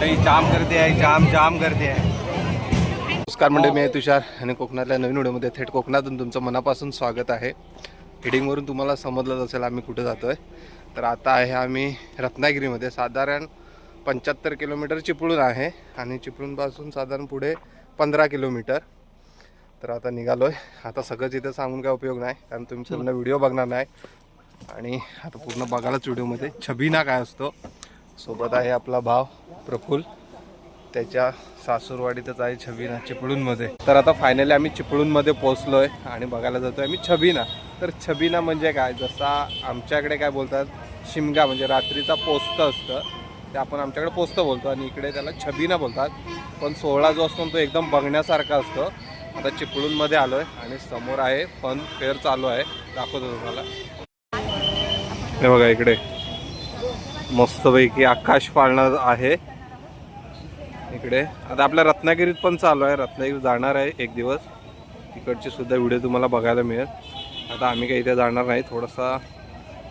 जाम गर्दी आहे जाम जाम गर्दी आहे. नमस्कार मंडळी मी आहे तुषार. आणि कोकणातल्या नवीन व्हिडिओमध्ये थेट कोकणातून तुमचं मनापासून स्वागत आहे. हेडिंगवरून तुम्हाला समजलंच असेल आम्ही कुठे जातो आहे तर आता आहे आम्ही रत्नागिरीमध्ये. साधारण पंच्याहत्तर किलोमीटर चिपळूण आहे. आणि चिपळूणपासून साधारण पुढे पंधरा किलोमीटर. तर आता निघालो आहे आता सगळंच इथं सांगून काय उपयोग नाही. कारण तुम्ही पूर्ण व्हिडिओ बघणार नाही. आणि आता पूर्ण बघायलाच व्हिडिओमध्ये. छबिना काय असतो? सोबत आहे आपला भाव प्रफुल त्याच्या सासूरवाडीतच आहे छबिना चिपळूणमध्ये. तर आता फायनली आम्ही चिपळूणमध्ये पोचलो आहे आणि बघायला जातो आम्ही छबिना. तर छबिना म्हणजे काय? जसा आमच्याकडे काय बोलतात शिमगा म्हणजे रात्रीचा पोस्त असतं. ते आपण आमच्याकडे पोस्त बोलतो आणि इकडे त्याला छबिना बोलतात. पण सोहळा जो असतो तो एकदम बघण्यासारखा असतो. आता चिपळूणमध्ये आलो आहे आणि समोर आहे फन फेअर चालू आहे. दाखवतो तुम्हाला. हे बघा इकडे. मस्तपैकी आकाश पाळणार आहे. इकडे. आता आपल्या रत्नागिरीत पण चालू आहे. रत्नागिरी जाणार आहे एक दिवस. तिकडची सुद्धा व्हिडिओ तुम्हाला बघायला मिळेल. आता आम्ही काही इथे जाणार नाही. थोडासा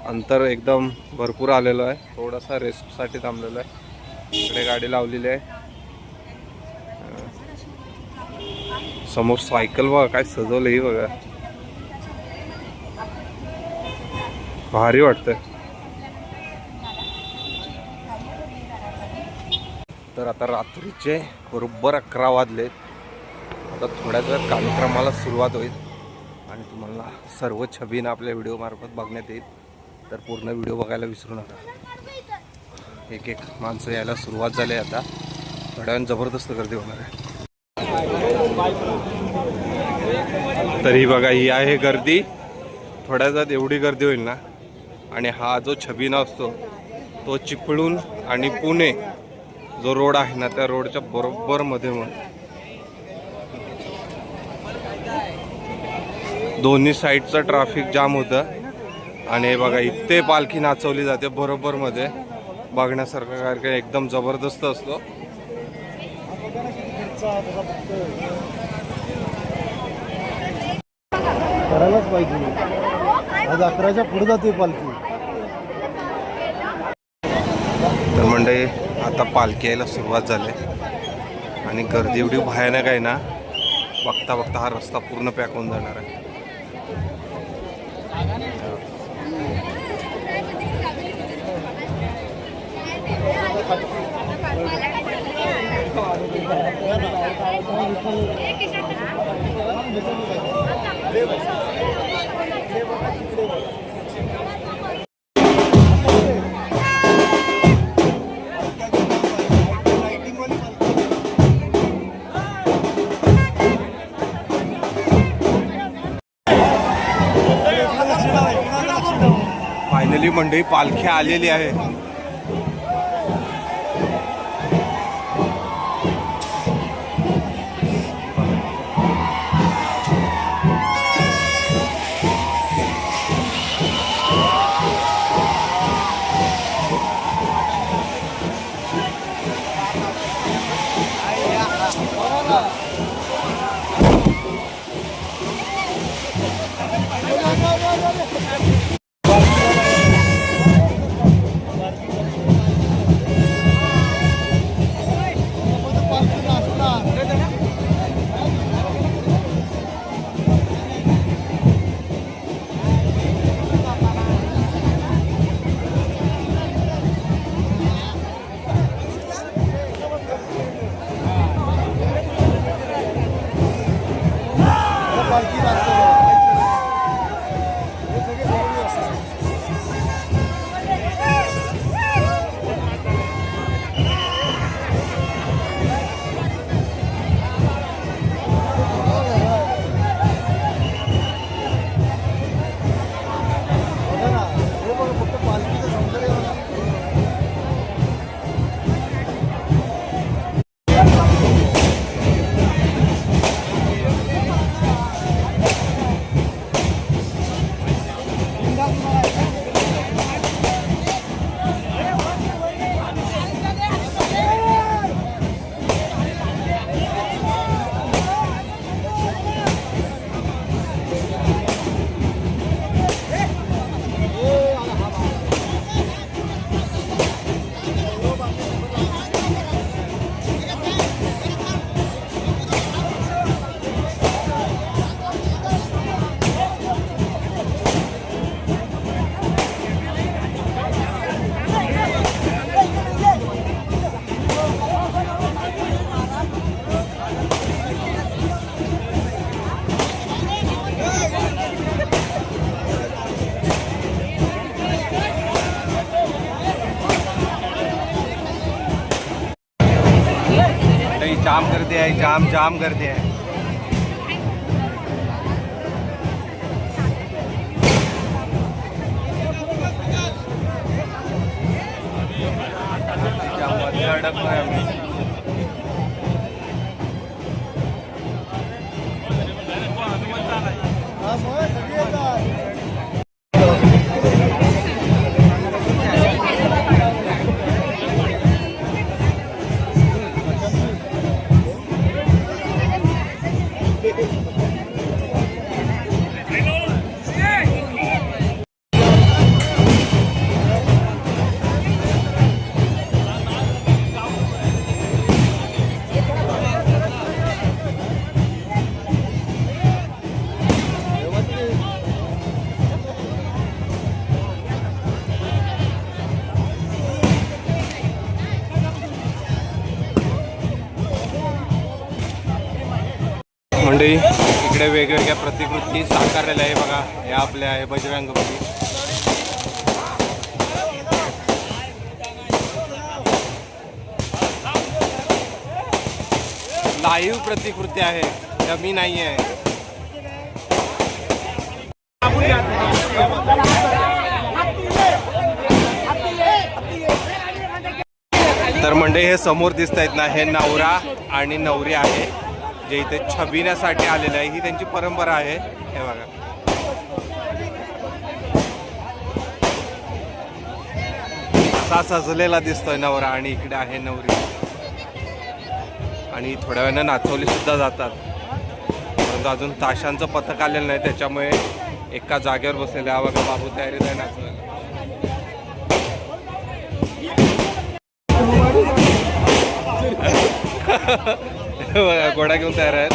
अंतर एकदम भरपूर आलेलो आहे. थोडासा रेस्टसाठी थांबलेलो आहे. इकडे गाडी लावलेली आहे. समोर सायकल बघा काय सजवलं ही बघा. भारी वाटतंय. तर आता रात्रीचे बरोबर अकरा वाजले आता थोड्याच वेळात कार्यक्रमाला सुरुवात होईल. आणि तुम्हाला सर्व छबीनं आपल्या व्हिडिओमार्फत बघण्यात येईल. तर पूर्ण व्हिडिओ बघायला विसरू नका. एक एक माणसं यायला सुरुवात झाली आहे आता. थोड्या जबरदस्त गर्दी होणार आहे. तर ही बघा ही आहे गर्दी. थोड्या वेळात एवढी गर्दी होईल ना. आणि हा जो छबीना असतो तो चिपळूण आणि पुणे जो रोड आहे ना त्या रोडच्या बरोबर मध्ये मग दोन्ही साईडचं ट्रॅफिक जाम होतं. आणि हे बघा इथे पालखी नाचवली जाते बरोबर मध्ये. बघण्यासारखा कार्यक्रम एकदम जबरदस्त असतो. करायलाच पाहिजे. आज अकराच्या पुढे जाते पालखी. तर मंडळी आता पालखी यायला सुरुवात झाली. आणि गर्दी एवढी भयानक आहे ना बघता बघता हा रस्ता पूर्ण पॅक होऊन जाणार आहे. मंडळी पालख्या आलेली आहे Yeah. जाम गर्दी आहे जाम जाम गर्दी आहे. जाममध्ये अडकलोय आम्ही. मंडळी इकडे वेगवेगळ्या प्रतिकृती साकारलेल्या आहे बघा. हे आपल्या आहे बजरंगबली. लाईव्ह प्रतिकृती आहे. कमी नाही आहे तर मंडळी हे समोर दिसत आहेत ना हे नवरा आणि नवरी आहे. जे इथे छबिण्यासाठी आलेलं आहे ही त्यांची परंपरा आहे. हे बघा. असा सजलेला दिसतोय नवरा आणि इकडे आहे नवरी. आणि थोड्या वेळानं नाचवली सुद्धा जातात. परंतु अजून ताशांचं पथक आलेलं नाही त्याच्यामुळे एका जागेवर बसलेले हा बघा बाबू तयारीत आहे नाचवायला. बघा घोडा घेऊन तयार आहेत.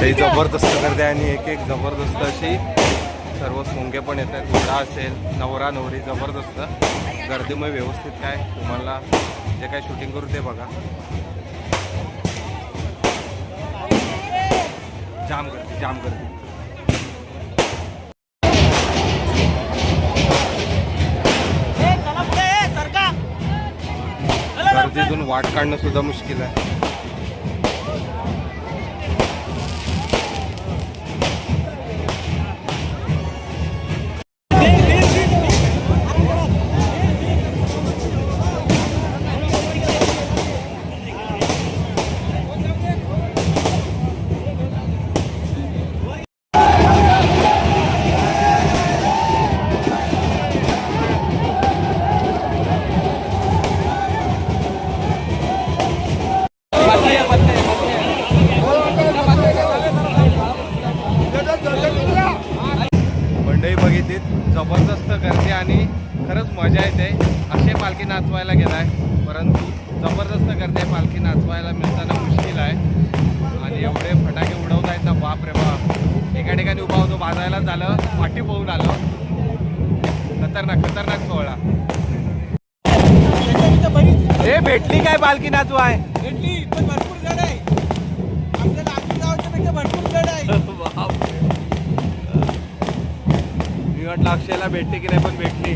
ते जबरदस्त गर्दी आहे आणि एक एक जबरदस्त अशी सर्व सोंगे पण येत आहेत. घोडा असेल नवरा नवरी जबरदस्त. गर्दीमुळे व्यवस्थित काय तुम्हाला जे काय शूटिंग करू ते बघा. जाम गर्दी जाम गर्दी. तिथून वाट काढणं सुद्धा मुश्किल आहे. असे पालखी नाचवायला गेलाय परंतु जबरदस्त गर्दी आहे. पालखी नाचवायला मिळताना मुश्किल आहे. आणि एवढे फटाके उडवत आहेत ना बाप रे बाप. एका ठिकाणी उभा होतो बाजायला झालं पाठी पोहून आलं. खतरनाक खतरनाक सोहळा. हे भेटली काय पालखी नाचवाय? भेटली पण भरपूर जड आहे. भरपूर जड आहे. मी म्हटलं अक्षयला भेटते की नाही पण भेटली.